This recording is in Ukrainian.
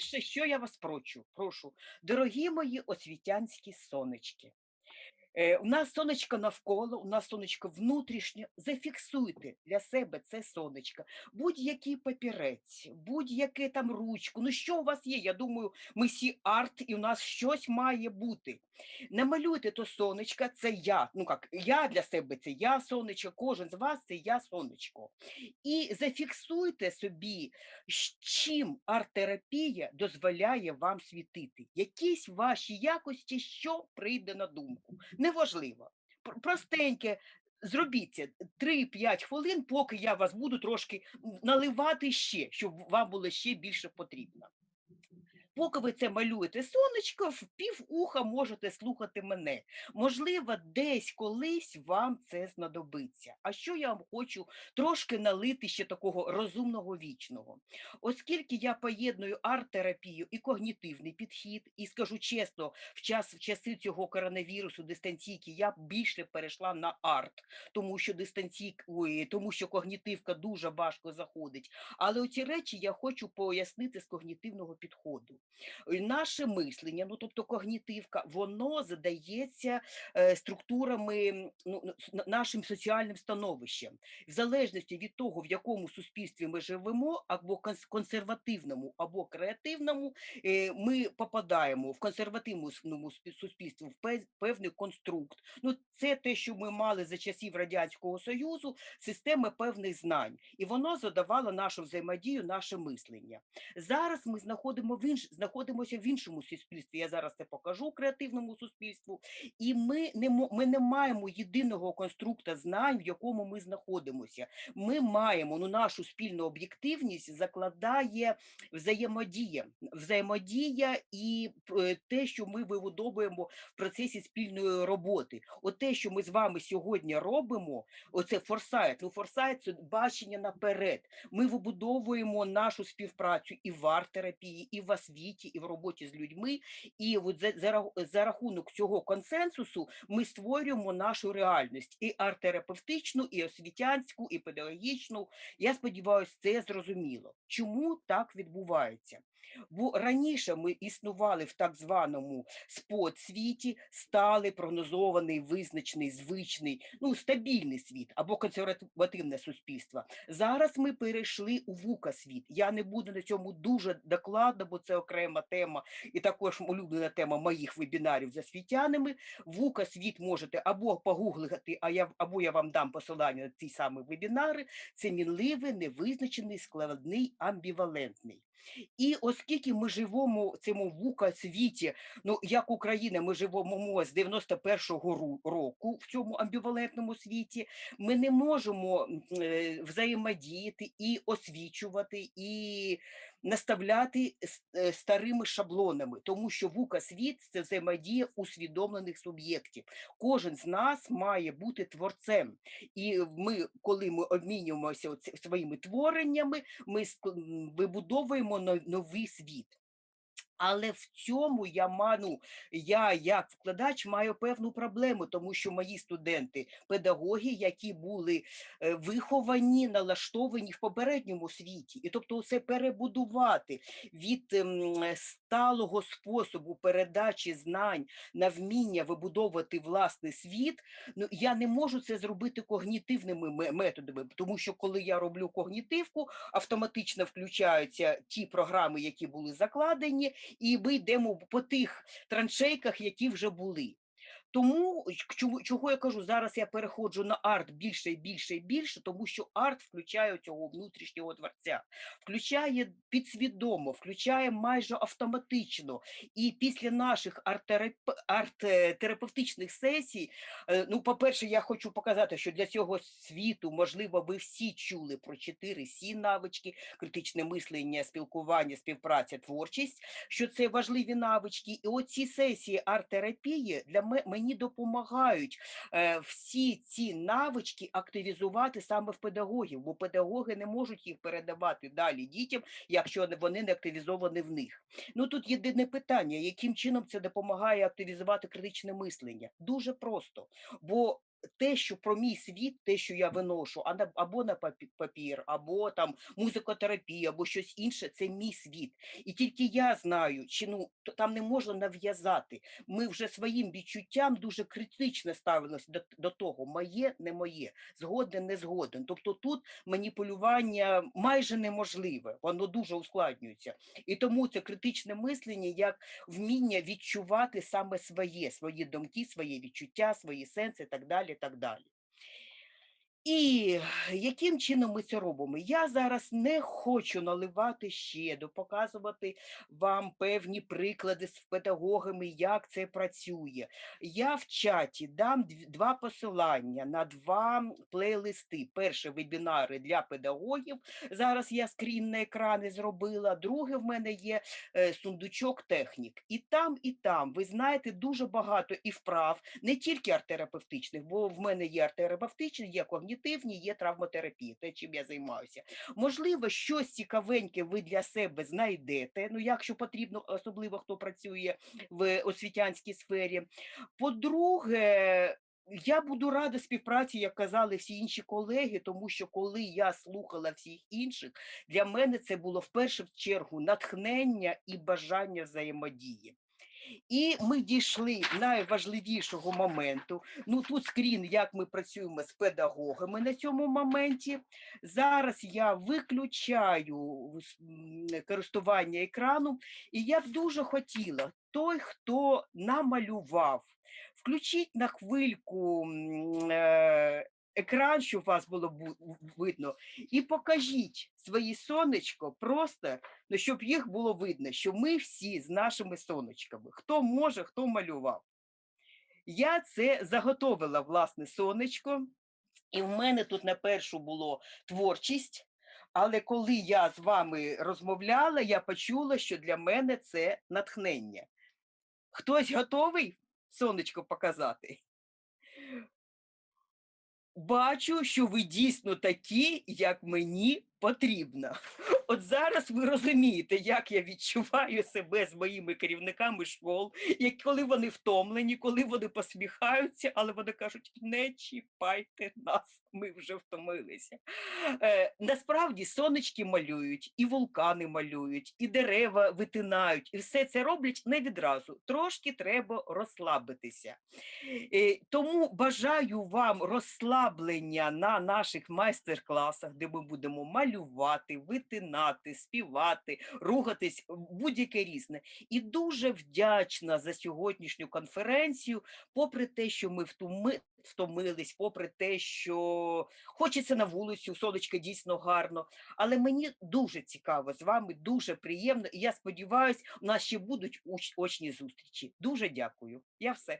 Перше, що я вас прочу, прошу, дорогі мої освітянські сонечки, у нас сонечко навколо, у нас сонечко внутрішнє. Зафіксуйте для себе це сонечко. Будь-який папірець, будь-яке там ручку. Ну що у вас є? Я думаю, ми всі арт, і у нас щось має бути. Намалюйте то сонечко, це я. Ну як я для себе це я сонечко, кожен з вас це я сонечко. І зафіксуйте собі, чим арт-терапія дозволяє вам світити. Якісь ваші якості, що прийде на думку неважливо. Пр- Простеньке, зробіть це 3-5 хвилин, поки я вас буду трошки наливати ще, щоб вам було ще більше потрібно. Поки ви це малюєте сонечко, в пів уха можете слухати мене. Можливо, десь колись вам це знадобиться. А що я вам хочу трошки налити ще такого розумного вічного? Оскільки я поєдную арт-терапію і когнітивний підхід, і скажу чесно, в час в часи цього коронавірусу дистанційки я більше перейшла на арт, тому що дистанційк, ой, тому що когнітивка дуже важко заходить. Але оці речі я хочу пояснити з когнітивного підходу. Е, Наше мислення, ну тобто когнітивка, воно задається е, структурами, ну, нашим соціальним становищем. В залежності від того, в якому суспільстві ми живемо, або консервативному, або креативному, е, ми попадаємо в консервативному спі- суспільстві в певний конструкт. Ну, це те, що ми мали за часів Радянського Союзу, системи певних знань, і воно задавало нашу взаємодію, наше мислення. Зараз ми знаходимо в інш... знаходимося в іншому суспільстві. Я зараз це покажу креативному суспільству, і ми не ми не маємо єдиного конструкта знань, в якому ми знаходимося. Ми маємо ну нашу спільну об'єктивність закладає взаємодія, взаємодія і е, те, що ми вибудовуємо в процесі спільної роботи. От те, що ми з вами сьогодні робимо, оце форсайт. Ну, форсайт це бачення наперед. Ми вибудовуємо нашу співпрацю і в арт-терапії, і в освіті, і в роботі з людьми. І от за, за, за рахунок цього консенсусу ми створюємо нашу реальність і арт-терапевтичну, і освітянську, і педагогічну. Я сподіваюся, це зрозуміло. Чому так відбувається? Бо раніше ми існували в так званому спот-світі, сталий, прогнозований, визначений, звичний, ну, стабільний світ або консервативне суспільство. Зараз ми перейшли у вука-світ. Я не буду на цьому дуже докладно, бо це окрема тема і також улюблена тема моїх вебінарів з освітянами. Вука-світ можете або погуглити, а я, або я вам дам посилання на ці самі вебінари. Це мінливий, невизначений, складний, амбівалентний. І оскільки ми живемо в цьому вука світі, ну як Україна, ми живемо з 91-го року в цьому амбівалентному світі, ми не можемо е, взаємодіяти і освічувати, і наставляти е, старими шаблонами, тому що вука світ це взаємодія усвідомлених суб'єктів. Кожен з нас має бути творцем. І ми, коли ми обмінюємося своїми твореннями, ми вибудовуємо новий світ. Але в цьому я ману, я як вкладач маю певну проблему, тому що мої студенти, педагоги, які були е, виховані, налаштовані в попередньому світі, і тобто це перебудувати від ем, сталого способу передачі знань на вміння вибудовувати власний світ. Ну я не можу це зробити когнітивними методами, тому що коли я роблю когнітивку, автоматично включаються ті програми, які були закладені, і ми йдемо по тих траншейках, які вже були. Тому чого я кажу, зараз я переходжу на арт більше і більше і більше, тому що арт включає цього внутрішнього творця, включає підсвідомо, включає майже автоматично. І після наших арт-терап- арт-терапевтичних сесій, е, ну, по-перше, я хочу показати, що для цього світу, можливо, ви всі чули про 4 сі навички: критичне мислення, спілкування, співпраця, творчість, що це важливі навички. І оці сесії арт-терапії для ме- мені допомагають е, всі ці навички активізувати саме в педагогів, бо педагоги не можуть їх передавати далі дітям, якщо вони не активізовані в них. Ну тут єдине питання, яким чином це допомагає активізувати критичне мислення? Дуже просто, бо те, що про мій світ, те, що я виношу, або на папір, або там музикотерапія, або щось інше, це мій світ. І тільки я знаю, чи ну там не можна нав'язати. Ми вже своїм відчуттям дуже критично ставилися до, до того, моє, не моє, згоден, не згоден. Тобто тут маніпулювання майже неможливе, воно дуже ускладнюється. І тому це критичне мислення як вміння відчувати саме своє, свої думки, свої відчуття, свої сенси і так далі. Так далі. І яким чином ми це робимо? Я зараз не хочу наливати щеду, показувати вам певні приклади з педагогами, як це працює. Я в чаті дам два посилання на два плейлисти. Перше вебінари для педагогів. Зараз я скрін на екрани зробила. Друге в мене є е, сундучок технік. І там, і там ви знаєте дуже багато і вправ, не тільки арт-терапевтичних, бо в мене є арт-терапевтичні, є когнітивні, є травмотерапія, те, чим я займаюся. Можливо, щось цікавеньке ви для себе знайдете. Ну, якщо потрібно, особливо хто працює в освітянській сфері. По-друге, я буду рада співпраці, як казали всі інші колеги, тому що коли я слухала всіх інших, для мене це було в першу чергу натхнення і бажання взаємодії. І ми дійшли найважливішого моменту. Ну тут скрін, як ми працюємо з педагогами на цьому моменті. Зараз я виключаю користування екраном, і я б дуже хотіла, той, хто намалював, включіть на хвильку е, екран, щоб вас було видно, і покажіть свої сонечко просто, ну, щоб їх було видно, що ми всі з нашими сонечками. Хто може, хто малював. Я це заготовила, власне, сонечко, і в мене тут на першу було творчість. Але коли я з вами розмовляла, я почула, що для мене це натхнення. Хтось готовий сонечко показати? Бачу, що ви дійсно такі, як мені потрібно. От зараз ви розумієте, як я відчуваю себе з моїми керівниками школ, як коли вони втомлені, коли вони посміхаються, але вони кажуть: не чіпайте нас, ми вже втомилися. Е, насправді сонечки малюють, і вулкани малюють, і дерева витинають, і все це роблять не відразу. Трошки треба розслабитися. Е, Тому бажаю вам розслаблення на наших майстер-класах, де ми будемо малювати, витинати, співати, рухатись, будь-яке різне. І дуже вдячна за сьогоднішню конференцію, попри те, що ми втоми, втомились, попри те, що хочеться на вулицю, сонечко дійсно гарно. Але мені дуже цікаво з вами, дуже приємно. І я сподіваюся, у нас ще будуть очні зустрічі. Дуже дякую. Я все.